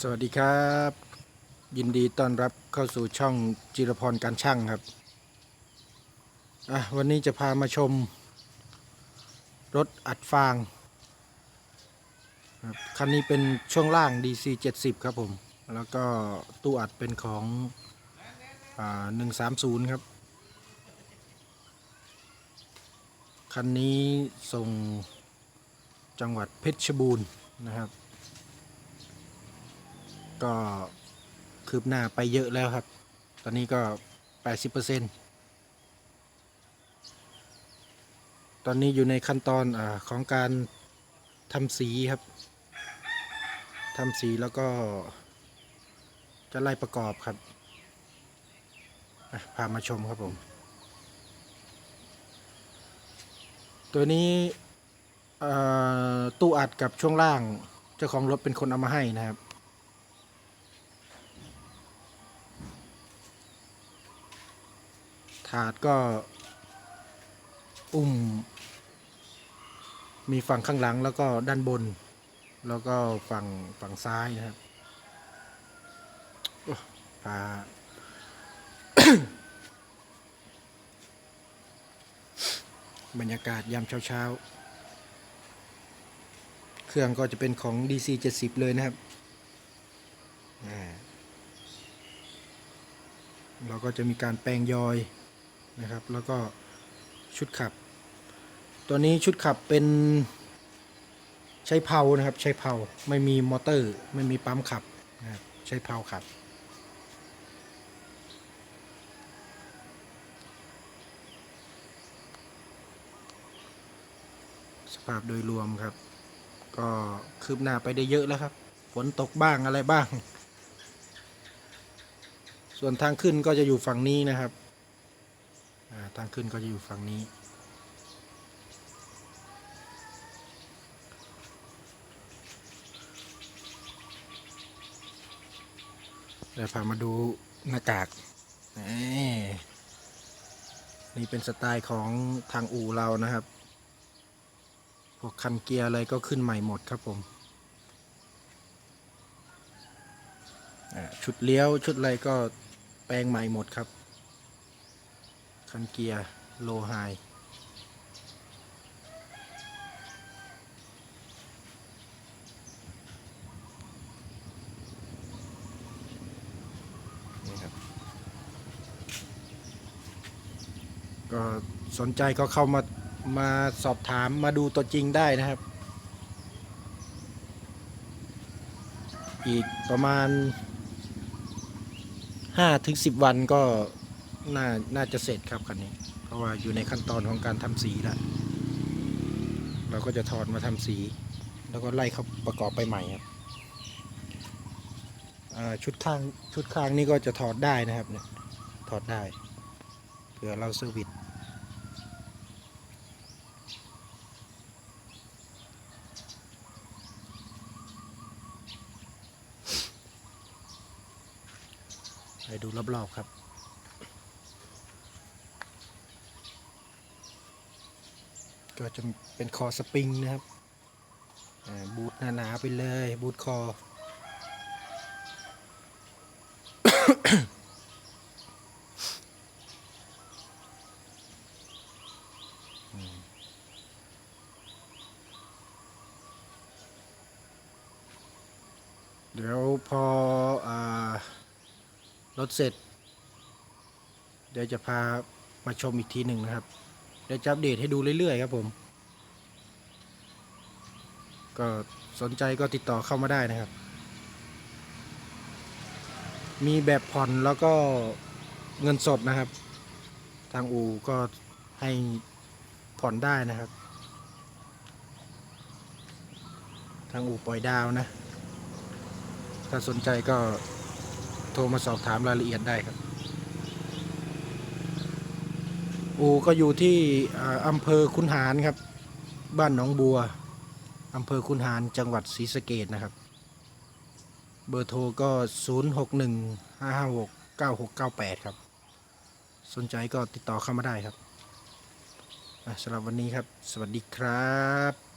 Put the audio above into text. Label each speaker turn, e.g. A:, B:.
A: สวัสดีครับ ยินดีต้อนรับเข้าสู่ช่องจิรพรการช่างครับอะวันนี้จะพามาชม รถอัดฟางครับคันนี้เป็นช่วงล่าง DC 70 ครับผม แล้วก็ตู้อัดเป็นของอ่า130 ครับ คันนี้ส่งจังหวัดเพชรบูรณ์นะครับ ก็คืบหน้าไปเยอะแล้วครับ ตอนนี้ก็ 80%ตอนนี้อยู่ในขั้นตอนอของการทำสีครับทำสีแล้วก็จะไล่ประกอบครับพามาชมครับผม ตัวนี้ตู้อัดกับช่วงล่าง เจ้าของรถเป็นคนเอามาให้นะครับาดก็อุ้ม มีฝั่งข้างหลังแล้วก็ด้านบน แล้วก็ฝั่งฝั่งซ้ายนะครับพาบรรยากาศยามเช้าๆ เครื่องก็จะเป็นของ DC 70 เลยนะครับ เราก็จะมีการแปลงยอย นะครับ แล้วก็ชุดขับ ตัวนี้ชุดขับเป็นใช้เพานะครับ ใช้เพาไม่มีมอเตอร์ ไม่มีปั๊มขับนะครับใช้เพาขับ สภาพโดยรวมครับ ก็คืบหน้าไปได้เยอะแล้วครับฝนตกบ้างอะไรบ้าง ส่วนทางขึ้นก็จะอยู่ฝั่งนี้นะครับ ทางขึ้นก็จะอยู่ฝั่งนี้ เดี๋ยวพามาดูหน้ากากนี่นี่เป็นสไตล์ของทางอู่เรานะครับ พวกคันเกียร์อะไรก็ขึ้นใหม่หมดครับผมชุดเลี้ยวชุดอะไรก็แปลงใหม่หมดครับ คันเกียร์โลไฮนี่ครับก็สนใจก็เข้ามามาสอบถามมาดูตัวจริงได้นะครับ อีกประมาณห้าถึงสิบวันก็ น่าน่าจะเสร็จครับคันนี้ เพราะว่าอยู่ในขั้นตอนของการทำสีแล้วเราก็จะถอดมาทำสี แล้วก็ไล่เขาประกอบไปใหม่ครับชุดข้างชุดข้างนี่ก็จะถอดได้นะครับเนี่ยถอดได้เผื่อเราเซอร์วิสไปดูรอบๆครับ ก็จะเป็นคอสปริงนะครับบูทหนาๆไปเลยบูทคอ เดี๋ยวพออรถเสร็จ เดี๋ยวจะพามาชมอีกทีหนึ่งนะครับ เดี๋ยวจะอัปเดตให้ดูเรื่อยๆครับผม ก็สนใจก็ติดต่อเข้ามาได้นะครับ มีแบบผ่อนแล้วก็เงินสดนะครับ ทางอูก็ให้ผ่อนได้นะครับ ทางอูปล่อยดาวนะ ถ้าสนใจก็โทรมาสอบถามรายละเอียดได้ครับ อูก็อยู่ที่อ่าอำเภอคุนหารครับ บ้านหนองบัวอำเภอคุนหารจังหวัดศรีสะเกดนะครับ เบอร์โทรก็ 0 6 1 5 5 6 9 6 9 8 ครับ สนใจก็ติดต่อเข้ามาได้ครับสำหรับวันนี้ครับ สวัสดีครับ